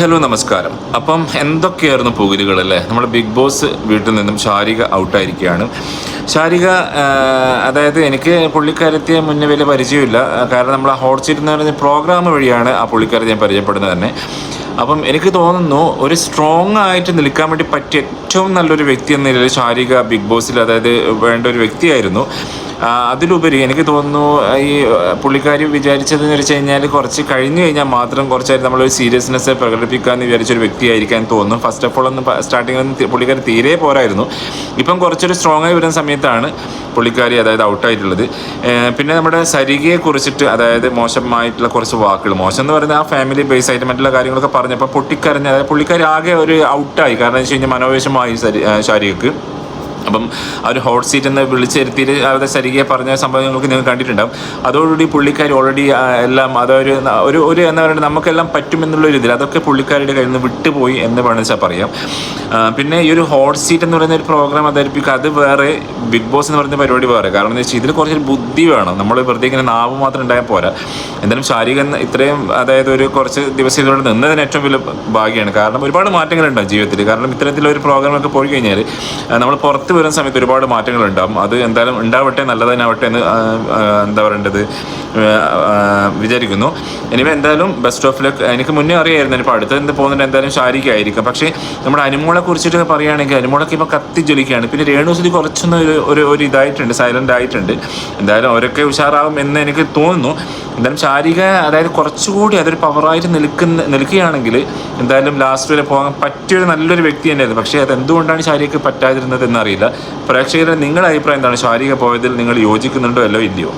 Hello നമസ്കാരം. അപ്പം എന്തൊക്കെയായിരുന്നു പുകലുകൾ അല്ലേ നമ്മുടെ ബിഗ് ബോസ് വീട്ടിൽ നിന്നും ശാരിക ഔട്ടായിരിക്കുകയാണ്. ശാരിക അതായത് എനിക്ക് പുള്ളിക്കാരത്തെ മുന്നേ വലിയ പരിചയമില്ല. കാരണം നമ്മൾ ആ ഹോട്ട് സീറ്റ് എന്ന് പറയുന്ന പ്രോഗ്രാം വഴിയാണ് ആ പുള്ളിക്കാരത്തെ ഞാൻ പരിചയപ്പെടുന്നത് തന്നെ. അപ്പം എനിക്ക് തോന്നുന്നു ഒരു സ്ട്രോങ് ആയിട്ട് നിൽക്കാൻ വേണ്ടി പറ്റിയ ഏറ്റവും നല്ലൊരു വ്യക്തി എന്ന നിലയിൽ ശാരിക ബിഗ് ബോസിൽ അതായത് വേണ്ട ഒരു വ്യക്തിയായിരുന്നു. അതിലുപരി എനിക്ക് തോന്നുന്നു ഈ പുള്ളിക്കാരി വിചാരിച്ചതെന്ന് വെച്ച് കഴിഞ്ഞാൽ കുറച്ച് കഴിഞ്ഞു കഴിഞ്ഞാൽ മാത്രം കുറച്ചായിട്ട് നമ്മളൊരു സീരിയസ്നെസ് പ്രകടിപ്പിക്കാമെന്ന് വിചാരിച്ചൊരു വ്യക്തിയായിരിക്കാൻ തോന്നുന്നു ഫസ്റ്റ് ഓഫ് ഓൾ ഒന്ന് സ്റ്റാർട്ടിങ്ങിൽ പുള്ളിക്കാരി തീരെ പോരായിരുന്നു. ഇപ്പം കുറച്ചൊരു സ്ട്രോങ് ആയി വരുന്ന സമയത്താണ് പുള്ളിക്കാരി അതായത് ഔട്ടായിട്ടുള്ളത് പിന്നെ നമ്മുടെ സരികയെ കുറിച്ചിട്ട് അതായത് മോശമായിട്ടുള്ള കുറച്ച് വാക്കുകൾ മോശം എന്ന് പറയുന്നത് ആ ഫാമിലി ബേസ് ആയിട്ട് മറ്റുള്ള കാര്യങ്ങളൊക്കെ പറഞ്ഞപ്പോൾ പൊട്ടിക്കരഞ്ഞ് അതായത് പുള്ളിക്കാരി ആകെ ഒരു ഔട്ടായി കാരണം എന്ന് വെച്ച് കഴിഞ്ഞാൽ മനോവേശമായി ശാരികക്ക്. അപ്പം ആ ഒരു ഹോട്ട് സീറ്റ് എന്ന് വിളിച്ചിരുത്തിയിട്ട് അവരുടെ ശരികെ പറഞ്ഞ സംഭവം നിങ്ങൾക്ക് നിങ്ങൾ കണ്ടിട്ടുണ്ടാവും. അതോടുകൂടി പുള്ളിക്കാർ ഓൾറെഡി എല്ലാം അതൊരു ഒരു ഒരു എന്താ പറയുക നമുക്കെല്ലാം പറ്റുമെന്നുള്ള ഒരു ഇതിൽ അതൊക്കെ പുള്ളിക്കാരുടെ കയ്യിൽ നിന്ന് വിട്ടുപോയി എന്ന് വേണമെന്ന് വെച്ചാൽ പറയാം. പിന്നെ ഈ ഒരു ഹോട്ട് സീറ്റ് എന്ന് പറയുന്ന ഒരു പ്രോഗ്രാം അവതരിപ്പിക്കുക അത് വേറെ ബിഗ് ബോസ് എന്ന് പറയുന്ന പരിപാടി വേറെ. കാരണം എന്ന് വെച്ചാൽ ഇതിൽ കുറച്ചൊരു ബുദ്ധി വേണം. നമ്മൾ വെറുതെ ഇങ്ങനെ നാവ് മാത്രം ഉണ്ടായാൽ പോരാ. എന്തായാലും ശാരീരിക ഇത്രയും അതായത് ഒരു കുറച്ച് ദിവസം ഇതിലൂടെ നിന്നതിന് ഏറ്റവും വലിയ ഭാഗ്യമാണ് കാരണം ഒരുപാട് മാറ്റങ്ങളുണ്ടാവും ജീവിതത്തിൽ കാരണം ഇത്തരത്തിലൊരു പ്രോഗ്രാമൊക്കെ പോയി കഴിഞ്ഞാൽ നമ്മൾ പുറത്ത് വരുന്ന സമയത്ത് ഒരുപാട് മാറ്റങ്ങൾ ഉണ്ടാകും അത് എന്തായാലും ഉണ്ടാവട്ടെ നല്ലതിനാവട്ടെ എന്ന് എന്താ പറയേണ്ടത്? വിചാരിക്കുന്നു. എനിവേ എന്തായാലും ബെസ്റ്റ് ഓഫ് ലക്ക് എനിക്ക് മുന്നേ അറിയായിരുന്നു ഇപ്പോൾ അടുത്ത് എന്ത് പോകുന്നുണ്ട് എന്തായാലും ശാരീരികമായിരിക്കും പക്ഷേ നമ്മുടെ അനുമോളെ കുറിച്ചിട്ട് പറയുകയാണെങ്കിൽ അനുമോളൊക്കെ ഇപ്പോൾ കത്തി ജ്വലിക്കുകയാണ് പിന്നെ രേണുസുതി കുറച്ചൊന്ന് ഒരു ഒരു ഇതായിട്ടുണ്ട് സൈലന്റ് ആയിട്ടുണ്ട്. എന്തായാലും അവരൊക്കെ ഉഷാറാവും എന്ന് എനിക്ക് തോന്നുന്നു. എന്തായാലും ശാരീരിക അതായത് കുറച്ചുകൂടി അതൊരു പവറായിട്ട് നിൽക്കുന്ന നിൽക്കുകയാണെങ്കിൽ എന്തായാലും ലാസ്റ്റ് വരെ പോകാൻ പറ്റിയൊരു നല്ലൊരു വ്യക്തി തന്നെയായിരുന്നു. പക്ഷേ അത് എന്തുകൊണ്ടാണ് ശാരീരിക പറ്റാതിരുന്നത് എന്നറിയില്ല. പ്രേക്ഷകരെ നിങ്ങളുടെ അഭിപ്രായം എന്താണ്? ശാരീരിക പോയതിൽ നിങ്ങൾ യോജിക്കുന്നുണ്ടോ അല്ലോ ഇല്ലയോ?